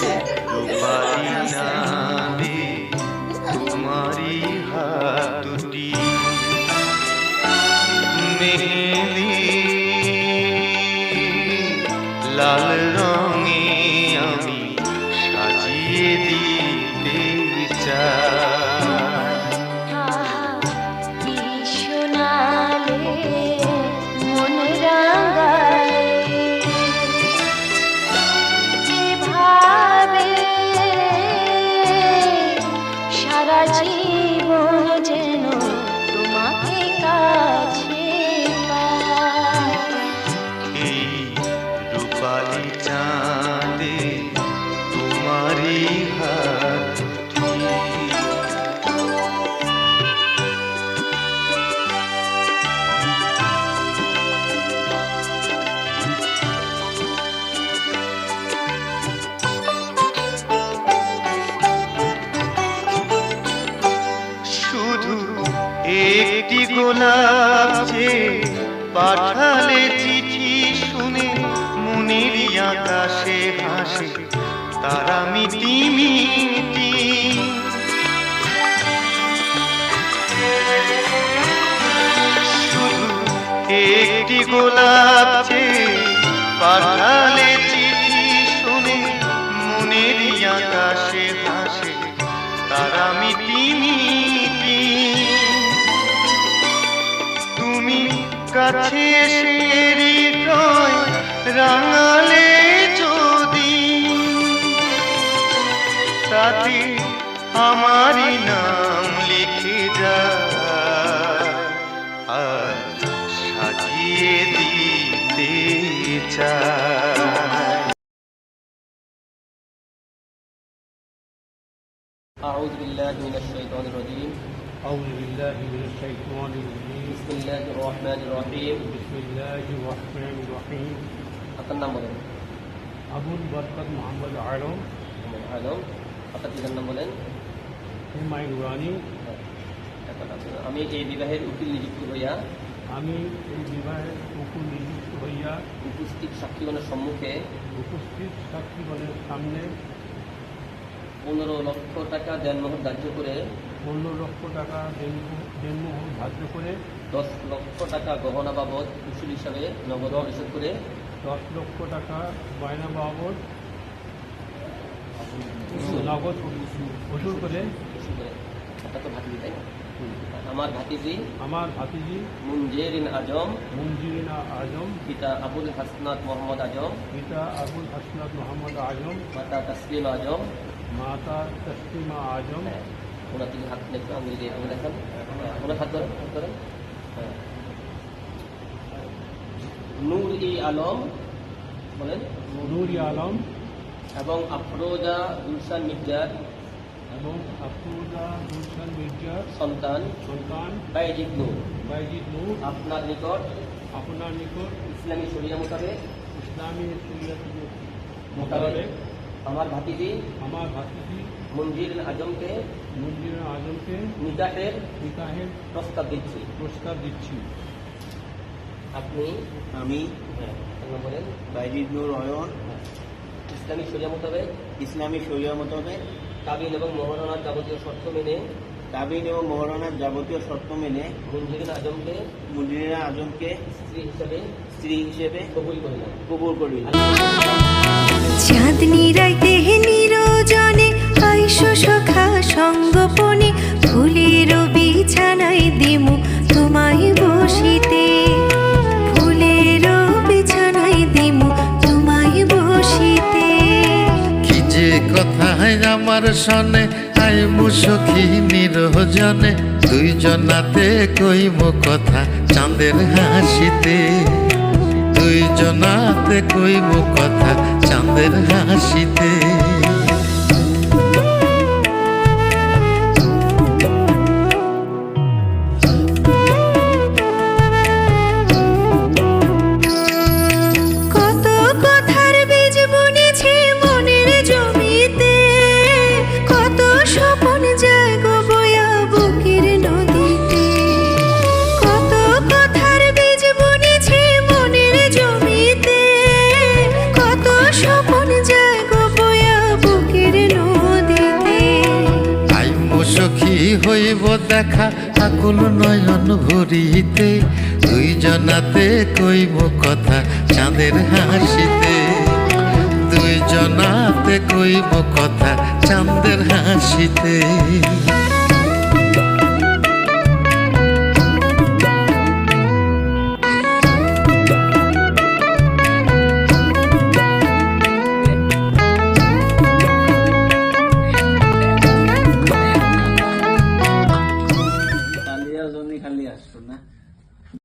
तुम्हारी नामे तुम्हारी हाथ मेरे রূপালি চাঁদে তোমারই হাত একটি গোলাপ পাঠালে চিঠি আকাশে হাসে তারা মিটি মিটি। একটি গোলাপ পাঠালে চিঠি শুনে মনের আকাশে হাসে তারা মিটি মিটি। তুমি কাছে রাঙালে আমারই নাম লিখে যায় আর সাজিয়ে দিতে চায় أعوذ بالله من الشيطان الرجيم أعوذ بالله من الشيطان الرجيم بسم الله الرحمن الرحيم بسم الله الرحمن الرحيم আপনার নাম বলেন আবুল বরকত মোহাম্মদ আলম মোহাম্মদ আলম আপনার পিতার নাম বলেন হুমায়ুন রানী। এখন আপনার- আমি এই বিবাহের উকিল নিযুক্ত হইয়া আমি এই বিবাহের উপর নিযুক্ত হইয়া উপস্থিত সাক্ষীগণের সম্মুখে উপস্থিত সাক্ষীগণের সামনে পনেরো লক্ষ টাকা দেনমোহর ধার্য করে পনেরো লক্ষ টাকা জন্মোহর ধার্য করে দশ লক্ষ টাকা গহনা বাবদ উসুল হিসাবে নগদ পরিশোধ করে দশ লক্ষ টাকা গয়না বাবদ নগদ উসুল করে উসুল তো ভাতিজি তাই আমার ভাতিজি আমার ভাতিজি মুঞ্জেরিন আজম মঞ্জিরিনা আজম পিতা আবুল হাসনাত মোহাম্মদ আজম পিতা আবুল হাসনাত মোহাম্মদ আজম মাতা তসলিম আজম। মাতা তসলিমা আজম। হ্যাঁ, ওনার দিকে হাত দেখতে আমি যদি আমি দেখান ওনার হাত ধরেন হাত ধরেন হ্যাঁ। নূর ই আলম বলেন। নুরি আলম। এবং আফরোজা গুলশান মির্জার এবং আফরুজা গুলশান মির্জার সন্তান সন্তান বাইজিদ নূর। বাইজিদ নূর আপনার নিকট আপনার নিকট ইসলামী শরিয়া মোতাবেক ইসলামী শরীয়ত মোতাবেক আমার ভাতিজি আমার ভাতিজি মঞ্জির আজমকে মন্দির আজমকে নিকাহের নিকাহের প্রস্তাব দিচ্ছি। প্রস্তাব দিচ্ছি। আপনি আমি হ্যাঁ, বলেন বাইজিদ নুর অয়ন। ইসলামী শরিয়া মোতাবেক ইসলামী শরিয়া মোতাবেক কাবিন এবং মহারণার যাবতীয় শর্ত মেনে কাবিন এবং মহারণার যাবতীয় শর্ত মেনে মঞ্জিরিন আজমকে মুদিরা আজমকে স্ত্রী হিসেবে স্ত্রী হিসেবে কবুল করিল কবুল করিল চাঁদনি রাইতে নিরজনে আইসো সখা সঙ্গপনে আমার সনে আই মুসখী নিরজনে দুইজনাতে কইব কথা, চাঁদের হাসিতে। দুইজনাতে কইব কথা, চাঁদের হাসিতে। হইব দেখা আকুল নয়ন ভরিতে। দুই জনাতে কইব কথা চাঁদের হাসিতে। দুই জনাতে কইব কথা চাঁদের হাসিতে।